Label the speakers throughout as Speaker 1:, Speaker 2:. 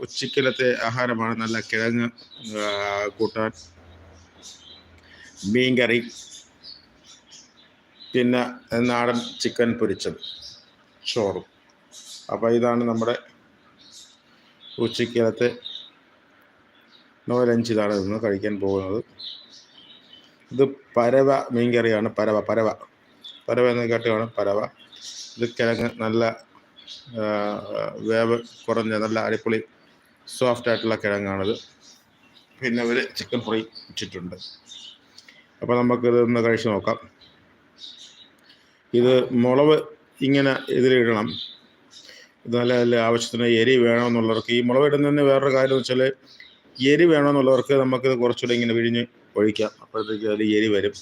Speaker 1: ഉച്ചക്കലത്തെ ആഹാരമാണ് നല്ല കിഴങ്ങ് കൂട്ടാൻ മീൻ കറി പിന്നെ നാടൻ ചിക്കൻ പൊരിച്ചത് ചോറും. അപ്പോൾ ഇതാണ് നമ്മുടെ ഉച്ചക്കലത്തെ നോലഞ്ച് ഇതാണ് ഇന്ന് കഴിക്കാൻ പോകുന്നത്. ഇത് പരവ മീൻ കറിയാണ് പരവ പരവ. പരവ എന്ന് കേട്ടുകയാണ് പരവ. ഇത് കിഴങ്ങ് നല്ല വേവ് കുറഞ്ഞ നല്ല അടിപൊളി സോഫ്റ്റ് ആയിട്ടുള്ള കിഴങ്ങാണിത്. പിന്നെ അവർ ചിക്കൻ ഫ്രൈ ഇട്ടിട്ടുണ്ട്. അപ്പോൾ നമുക്കിത് ഒന്ന് കഴിച്ച് നോക്കാം. ഇത് മുളവ് ഇങ്ങനെ ഇതിലിടണം. ഇത് നല്ല നല്ല ആവശ്യത്തിന് എരി വേണമെന്നുള്ളവർക്ക് ഈ മുളവ് ഇടുന്നതിന് വേറൊരു കാര്യം എന്ന് വെച്ചാൽ എരി വേണമെന്നുള്ളവർക്ക് നമുക്കിത് കുറച്ചുകൂടെ ഇങ്ങനെ വിഴിഞ്ഞ് ഒഴിക്കാം. അപ്പോഴത്തേക്ക് അതിൽ എരി വരും.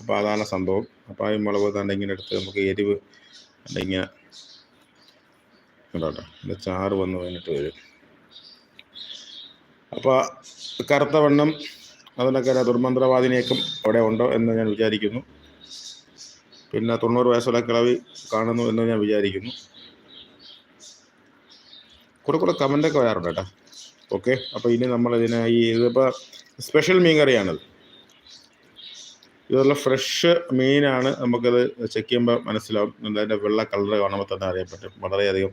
Speaker 1: അപ്പോൾ അതാണ് സംഭവം. അപ്പോൾ ഈ മുളക് തന്നെ ഇങ്ങനെ എടുത്ത് നമുക്ക് എരിവ് ഇങ്ങനെ ഇത് ചാറ് വന്ന് കഴിഞ്ഞിട്ട് വരും. അപ്പോൾ കറുത്ത വണ്ണം അതിനൊക്കെ ദുർമന്ത്രവാദിനിയൊക്കെ അവിടെ ഉണ്ടോ എന്ന് ഞാൻ വിചാരിക്കുന്നു. പിന്നെ തൊണ്ണൂറ് വയസ്സുള്ള കിളവി കാണുന്നു എന്ന് ഞാൻ വിചാരിക്കുന്നു. കുറെ കുറെ കമന്റൊക്കെ വരാറുണ്ട് കേട്ടോ. ഓക്കെ അപ്പോൾ ഇനി നമ്മൾ ഇതിനെ ഈ ഇതിപ്പോൾ സ്പെഷ്യൽ മീൻ കറിയാണിത്. ഇതുള്ള ഫ്രഷ് മീനാണ് നമുക്കത് ചെക്ക് ചെയ്യുമ്പോൾ മനസ്സിലാവും. അതിന്റെ വെള്ള കളർ കാണുമ്പോൾ തന്നെ അറിയാൻ പറ്റും വളരെയധികം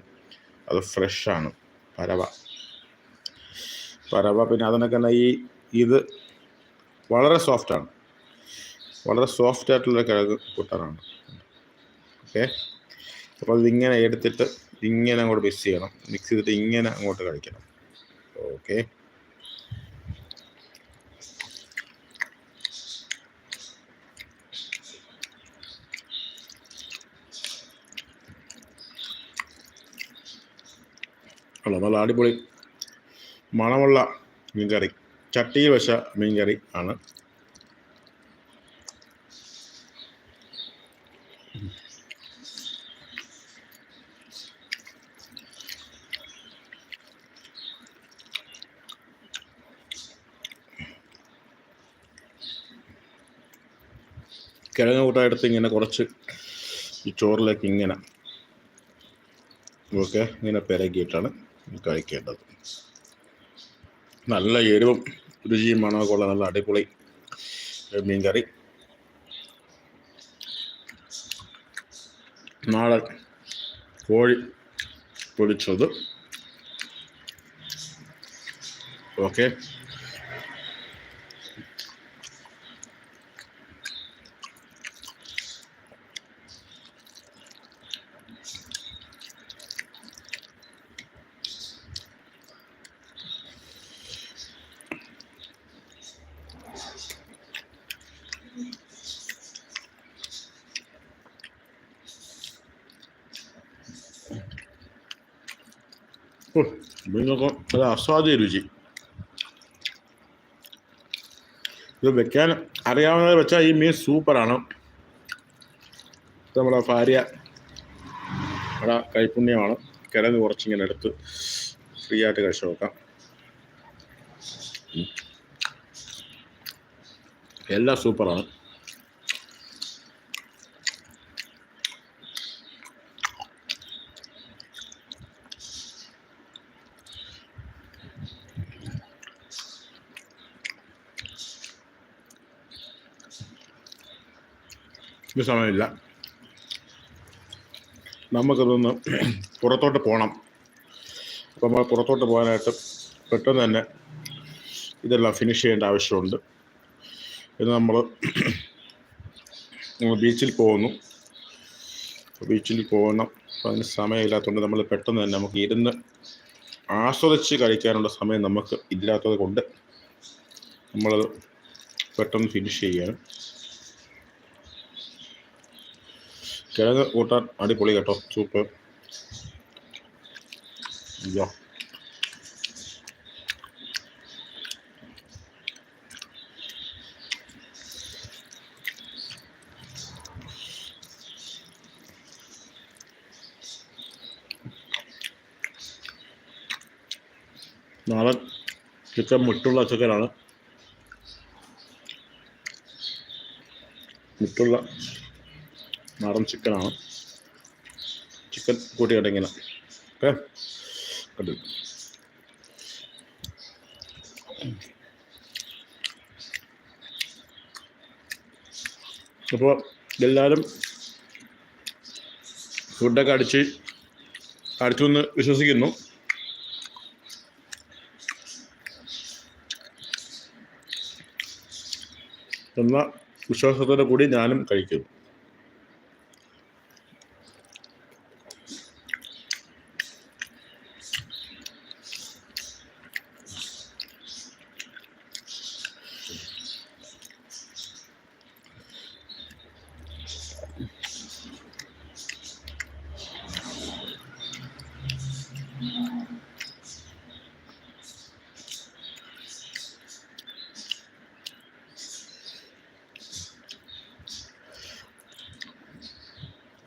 Speaker 1: അത് ഫ്രഷാണ് പരവ. പരവ പിന്നെ അതിനൊക്കെ തന്നെ ഈ ഇത് വളരെ സോഫ്റ്റാണ് വളരെ സോഫ്റ്റ് ആയിട്ടുള്ള കിഴങ്ങ് കൂട്ടാനാണ്. ഓക്കെ അപ്പോൾ ഇതിങ്ങനെ എടുത്തിട്ട് ഇങ്ങനെ അങ്ങോട്ട് മിക്സ് ചെയ്യണം. മിക്സ് ചെയ്തിട്ട് ഇങ്ങനെ അങ്ങോട്ട് കഴിക്കണം. ഓക്കെ അല്ല നല്ല അടിപൊളി മണമുള്ള മീൻകറി. ചട്ടിയിൽ വെച്ച മീൻകറി ആണ്. കിഴങ്ങ് കൂട്ടായെടുത്ത് ഇങ്ങനെ കുറച്ച് ഈ ചോറിലേക്ക് ഇങ്ങനെ ഓക്കെ ഇങ്ങനെ പെരകിയിട്ടാണ്. കഴിക്കേണ്ടത്. നല്ല എരിവും രുചിയും മണമൊക്കെ ഉള്ള നല്ല അടിപൊളി മീൻ കറി നാളെ കോഴി പൊടിച്ചത് ഓക്കെ. മീനൊക്കെ ഒരു അസ്വാദ്യ രുചി. ഇത് വെക്കാൻ അറിയാവുന്നത് വെച്ചാൽ ഈ മീൻ സൂപ്പറാണ്. നമ്മുടെ ഭാര്യ നമ്മുടെ കൈപുണ്യമാണ്. കിഴങ്ങ് കുറച്ചിങ്ങനെ എടുത്ത് ഫ്രീ ആയിട്ട് കഴിച്ചു നോക്കാം. എല്ലാം സൂപ്പറാണ്. ഇത് സമയമില്ല നമുക്കതൊന്ന് പുറത്തോട്ട് പോകണം അപ്പോൾ നമ്മൾ പുറത്തോട്ട് പോകാനായിട്ട് പെട്ടെന്ന് തന്നെ ഇതെല്ലാം ഫിനിഷ് ചെയ്യേണ്ട ആവശ്യമുണ്ട്. ഇത് നമ്മൾ ബീച്ചിൽ പോകുന്നു. ബീച്ചിൽ പോകണം. അപ്പോൾ അതിന് സമയമില്ലാത്തതുകൊണ്ട് നമ്മൾ പെട്ടെന്ന് തന്നെ നമുക്ക് ഇരുന്ന് ആസ്വദിച്ച് കഴിക്കാനുള്ള സമയം നമുക്ക് ഇല്ലാത്തത് കൊണ്ട് നമ്മളത് പെട്ടെന്ന് ഫിനിഷ് ചെയ്യണം കിഴങ്ങ് കൂട്ടാൻ അടിപൊളി കേട്ടോ. സൂപ്പർ. അയ്യോ നാടൻ ചിക്കൻ മുട്ടുള്ള ചിക്കനാണ്. മുട്ടുള്ള നാടൻ ചിക്കനാണ്. ചിക്കൻ കൂട്ടിയിട്ട് ഇങ്ങനെ. ഓക്കെ? അപ്പോൾ എല്ലാവരും ഫുഡൊക്കെ അടിച്ച് അടിച്ചു എന്ന് വിശ്വസിക്കുന്നു. എന്ന വിശ്വാസത്തോടെ കൂടി ഞാനും കഴിക്കുന്നു.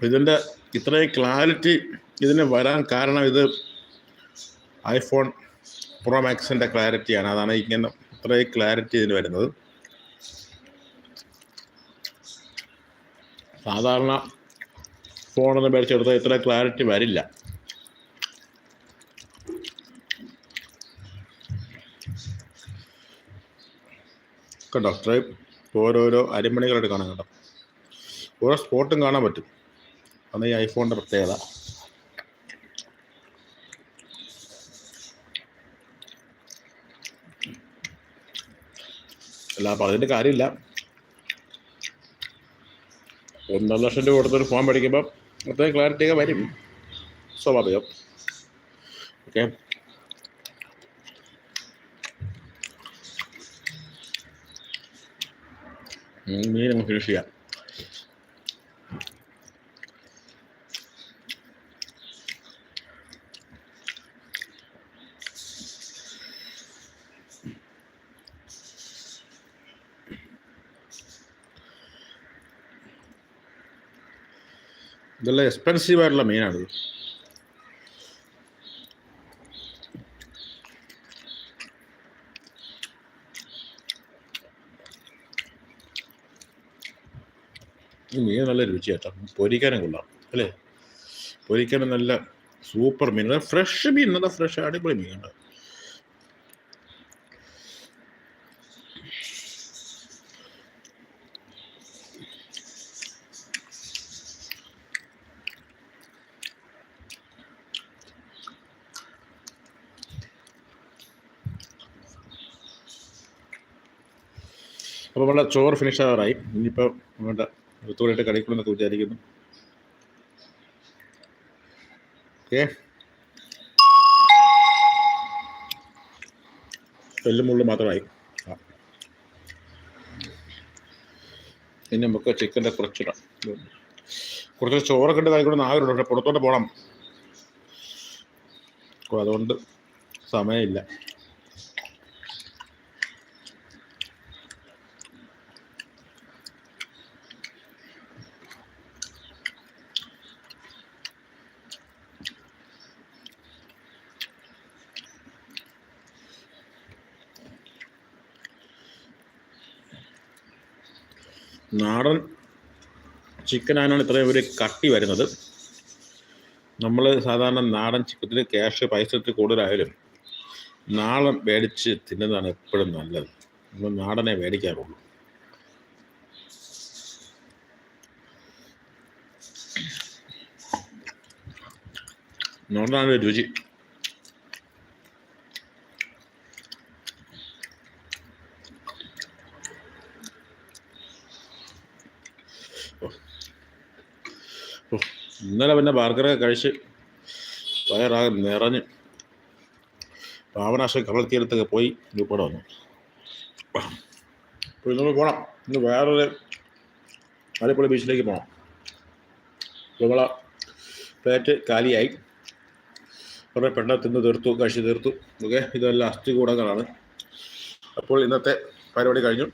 Speaker 1: ഇതിന്റെ ഇത്രയും ക്ലാരിറ്റി ഇതിന് വരാൻ കാരണം ഇത് ഐഫോൺ പ്രോ മാക്സിന്റെ ക്ലാരിറ്റിയാണ്. അതാണ് ഇങ്ങനെ ഇത്രയും ക്ലാരിറ്റി ഇതിന് വരുന്നത്. സാധാരണ ഫോണൊന്നും മേടിച്ചെടുത്താൽ ഇത്ര ക്ലാരിറ്റി വരില്ല. കണ്ടോ? ഇത്രയും ഓരോരോ അരിമണികളായിട്ട് കാണാൻ കേട്ടോ ഓരോ സ്പോട്ടും കാണാൻ പറ്റും. അതാണ് ഈ ഐഫോണിന്റെ പ്രത്യേകത. അല്ല അതിന്റെ കാര്യമില്ല. ഒന്നര ലക്ഷം രൂപ കൊടുത്തൊരു ഫോൺ മേടിക്കുമ്പോൾ അത്രയും ക്ലാരിറ്റി ഒക്കെ വരും. സ്വാഭാവികം. ഓക്കെ ഫിനിഷ് ചെയ്യാം. ഇതെല്ലാം എക്സ്പെൻസീവ് ആയിട്ടുള്ള മീനാണിത് ഈ മീൻ നല്ല രുചിയാട്ടോ പൊരിക്കാനും കൊള്ളാം അല്ലേ? പൊരിക്കാനും നല്ല സൂപ്പർ മീൻ. ഫ്രഷ് മീൻ നല്ല ഫ്രഷ് അടിപൊളി മീൻ അപ്പോൾ നമ്മുടെ ചോറ് ഫിനിഷ് ആവാറായി. ഇനിയിപ്പോൾ നമ്മുടെ ഋത്തുവായിട്ട് കളിക്കണമെന്നൊക്കെ വിചാരിക്കുന്നു. ഓക്കെ. എല്ലും മുള്ളും മാത്രമായി. ഇനി നമുക്ക് ചിക്കന്റെ കുറച്ചിടാം. കുറച്ച് ചോറൊക്കെ ഉണ്ട് കഴിക്കണം ആഗ്രഹമുണ്ട് പക്ഷെ പുറത്തോട്ട് പോകണം. അതുകൊണ്ട് സമയമില്ല. നാടൻ ചിക്കനാണ് ഇത്രയും ഒരു കട്ടി വരുന്നത്. നമ്മൾ സാധാരണ നാടൻ ചിക്കത്തിൽ ക്യാഷ് പൈസ ഇട്ട് കൂടുതലായാലും നാടൻ മേടിച്ച് തിന്നുന്നതാണ് എപ്പോഴും നല്ലത്. നമ്മൾ നാടനെ മേടിക്കാറുള്ളൂ. നാടനാണ് രുചി. ഇന്നലെ പിന്നെ ബർഗറൊക്കെ കഴിച്ച് വയറാകെ നിറഞ്ഞ്. പാവനാശം കടൽ തീരത്തൊക്കെ പോയി ഇവിടെ വന്നു. അപ്പോൾ ഇന്ന് പോകണം ഇന്ന് വേറൊരു ആലപ്പുഴ ബീച്ചിലേക്ക് പോകണം നമ്മളെ പ്ലേറ്റ് കാലിയായി. കുറേ പെണ്ണ തിന്ന് തീർത്തു കഴിച്ച് തീർത്തു. ഓക്കെ ഇതെല്ലാം അസ്ഥി കൂടങ്ങളാണ്. അപ്പോൾ ഇന്നത്തെ പരിപാടി കഴിഞ്ഞു.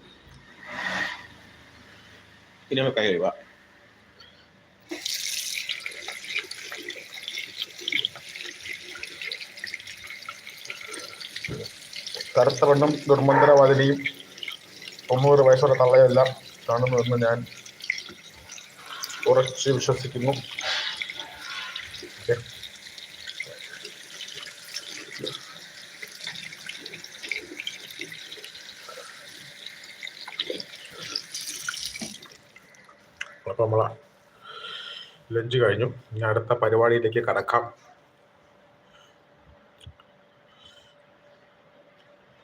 Speaker 1: ഇനി നമുക്ക് കൈ കറുത്തവണ്ണും ദുർമന്ത്രവാദിനിയും തൊണ്ണൂറ് വയസ്സുള്ള തള്ളയെല്ലാം കാണുന്നുവെന്ന് ഞാൻ ഉറച്ച് വിശ്വസിക്കുന്നു. അപ്പോൾ നമ്മൾ ലഞ്ച് കഴിഞ്ഞു. ഇനി അടുത്ത പരിപാടിയിലേക്ക് കടക്കാം.